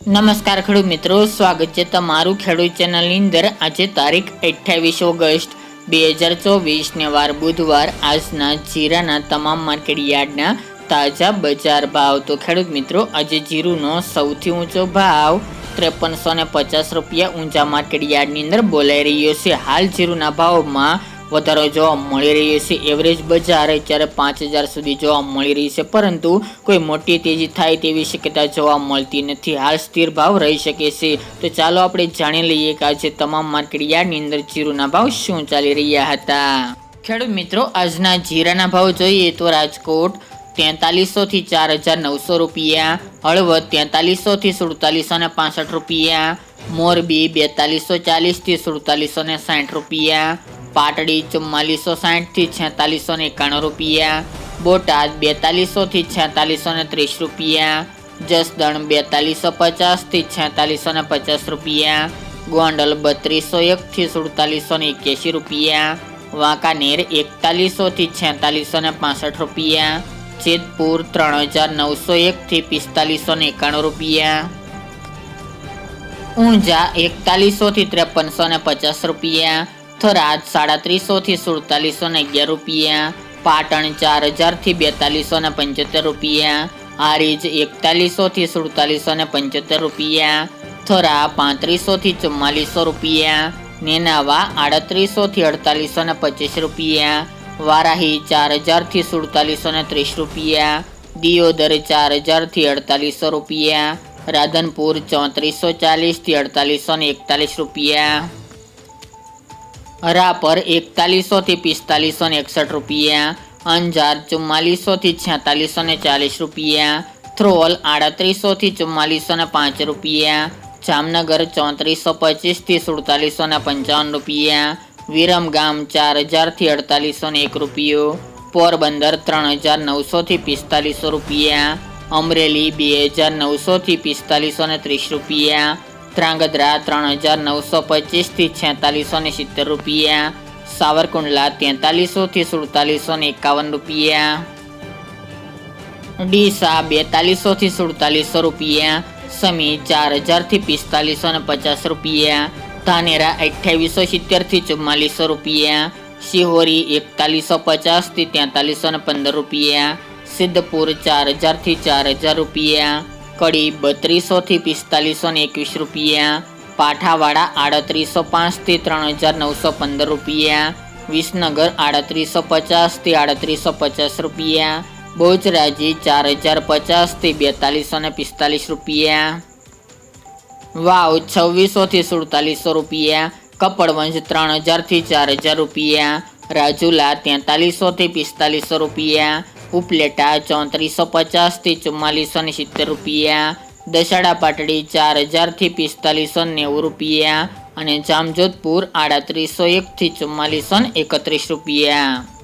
નમસ્કાર ખેડૂત મિત્રો, સ્વાગત છે તમારું ખેડૂત ચેનલની અંદર. આજે તારીખ અઠ્યાવીસ ઓગસ્ટ બે હજાર ચોવીસને વાર બુધવાર આજના જીરાના તમામ માર્કેટ યાર્ડના તાજા બજાર ભાવ. તો ખેડૂત મિત્રો, આજે જીરુનો સૌથી ઊંચો ભાવ ત્રેપનસો પચાસ રૂપિયા ઊંચા માર્કેટ યાર્ડની અંદર બોલાઈ રહ્યો છે. હાલ જીરુના ભાવમાં વધારો જોવા મળી રહ્યો છે. એવરેજ બજાર અત્યારે પાંચ હજાર સુધી જોવા મળી રહી છે. પરંતુ કોઈ મોટી તેજી થાય તેવી શક્યતા જોવા મળતી નથી. હાલ સ્થિર ભાવ રહી શકે છે. તો ચાલો આપણે જાણી લઈએ કે આજે તમામ માર્કેટ યાર્ડની અંદર જીરુના ભાવ શું ચાલી રહ્યા હતા. ખેડૂત મિત્રો, આજના જીરાના ભાવ જોઈએ તો રાજકોટ તેતાલીસો થી ચાર હજાર નવસો રૂપિયા, હળવદ તેતાલીસો થી સુડતાલીસો ને પાસઠ રૂપિયા, મોરબી બેતાલીસો ચાલીસથી સુડતાલીસો ને સાઠ રૂપિયા પાટડી ચુમ્માલીસો સાહીઠથી છેતાલીસો એકાણું રૂપિયા, બોટાદ બેતાલીસોથી છેતાલીસો ને ત્રીસ રૂપિયા, જસદણ બેતાલીસો પચાસથી છેતાલીસો ને પચાસ રૂપિયા, ગોંડલ બત્રીસો એકથી સુડતાલીસો ને એક્યાસી રૂપિયા, વાંકાનેર એકતાલીસોથી છેતાલીસો ને પાસઠ રૂપિયા, જેતપુર ત્રણ હજાર નવસો એકથી પિસ્તાલીસો ને એકાણું રૂપિયા, ઊંઝા એકતાલીસોથી ત્રેપનસો ને પચાસ રૂપિયા થરાદ સાડા ત્રીસોથી સુડતાલીસો ને અગિયાર રૂપિયા. પાટણ ચાર હજારથી બેતાલીસો ને પંચોતેર રૂપિયા. હારીજ એકતાલીસોથી સુડતાલીસો ને પંચોતેર રૂપિયા. થરા પાંત્રીસોથી ચુમ્માલીસો રૂપિયા. નેનાવા આડત્રીસોથી અડતાલીસો ને પચીસ રૂપિયા. વારાહી ચાર હજારથી સુડતાલીસો ને ત્રીસ રૂપિયા. દિયોદર ચાર હજારથી અડતાલીસો રૂપિયા. રાધનપુર ચોત્રીસો ચાલીસથી અડતાલીસો ને એકતાલીસ રૂપિયા. હરાપર એકતાલીસો થી પિસ્તાલીસો ને એકસઠ રૂપિયા, અંજાર ચુમ્માલીસો થી છેતાલીસો ને ચાલીસ રૂપિયા થ્રોલ આડત્રીસો થી ચુમ્માલીસો ને પાંચ રૂપિયા, જામનગર ચોત્રીસો પચીસથી સુડતાલીસો ને પંચાવન રૂપિયા, વિરમગામ ચાર હજારથી અડતાલીસો ને એક રૂપિયો, પોરબંદર ત્રણ હજાર નવસો થી પિસ્તાલીસો રૂપિયા, અમરેલી બે હજાર નવસો થી પિસ્તાલીસો ને ત્રીસ રૂપિયા ધ્રાંગધ્રા ત્રણ હજાર નવસો પચીસથી છેતાલીસો ને સિત્તેર રૂપિયા. સાવરકુંડલા તેતાલીસો થી સુડતાલીસો ને એકાવન રૂપિયા. ડીસા બેતાલીસો થી સુડતાલીસો રૂપિયા. સમી ચાર હજારથી પિસ્તાલીસો ને પચાસ રૂપિયા. ધાનેરા અઠ્યાવીસો સિત્તેરથી ચુમ્માલીસો રૂપિયા. શિહોરી એકતાલીસો પચાસથી તેતાલીસો ને પંદર રૂપિયા. સિદ્ધપુર ચાર હજારથી ચાર હજાર રૂપિયા. કડી બત્રીસો થી પિસ્તાલીસો ને એકવીસ રૂપિયા, પાઠાવાડા આડત્રીસો પાંચથી ત્રણ હજાર નવસો પંદર રૂપિયા, વિસનગર આડત્રીસો પચાસથી આડત્રીસો પચાસ રૂપિયા બોચરાજી ચાર હજાર પચાસથી બેતાલીસો ને પિસ્તાલીસ રૂપિયા. વાવ છવ્વીસો થી સુડતાલીસો રૂપિયા, કપડવંજ ત્રણ હજારથી ચાર હજાર રૂપિયા, રાજુલા તેતાલીસો થી પિસ્તાલીસો રૂપિયા ઉપલેટા ચોત્રીસો પચાસથી ચુમ્માલીસો ને સિત્તેર રૂપિયા દશાડા પાટડી ચાર હજારથી પિસ્તાલીસો નેવું રૂપિયા અને જામજોધપુર આડત્રીસો એક થી ચુમ્માલીસો એકત્રીસ રૂપિયા.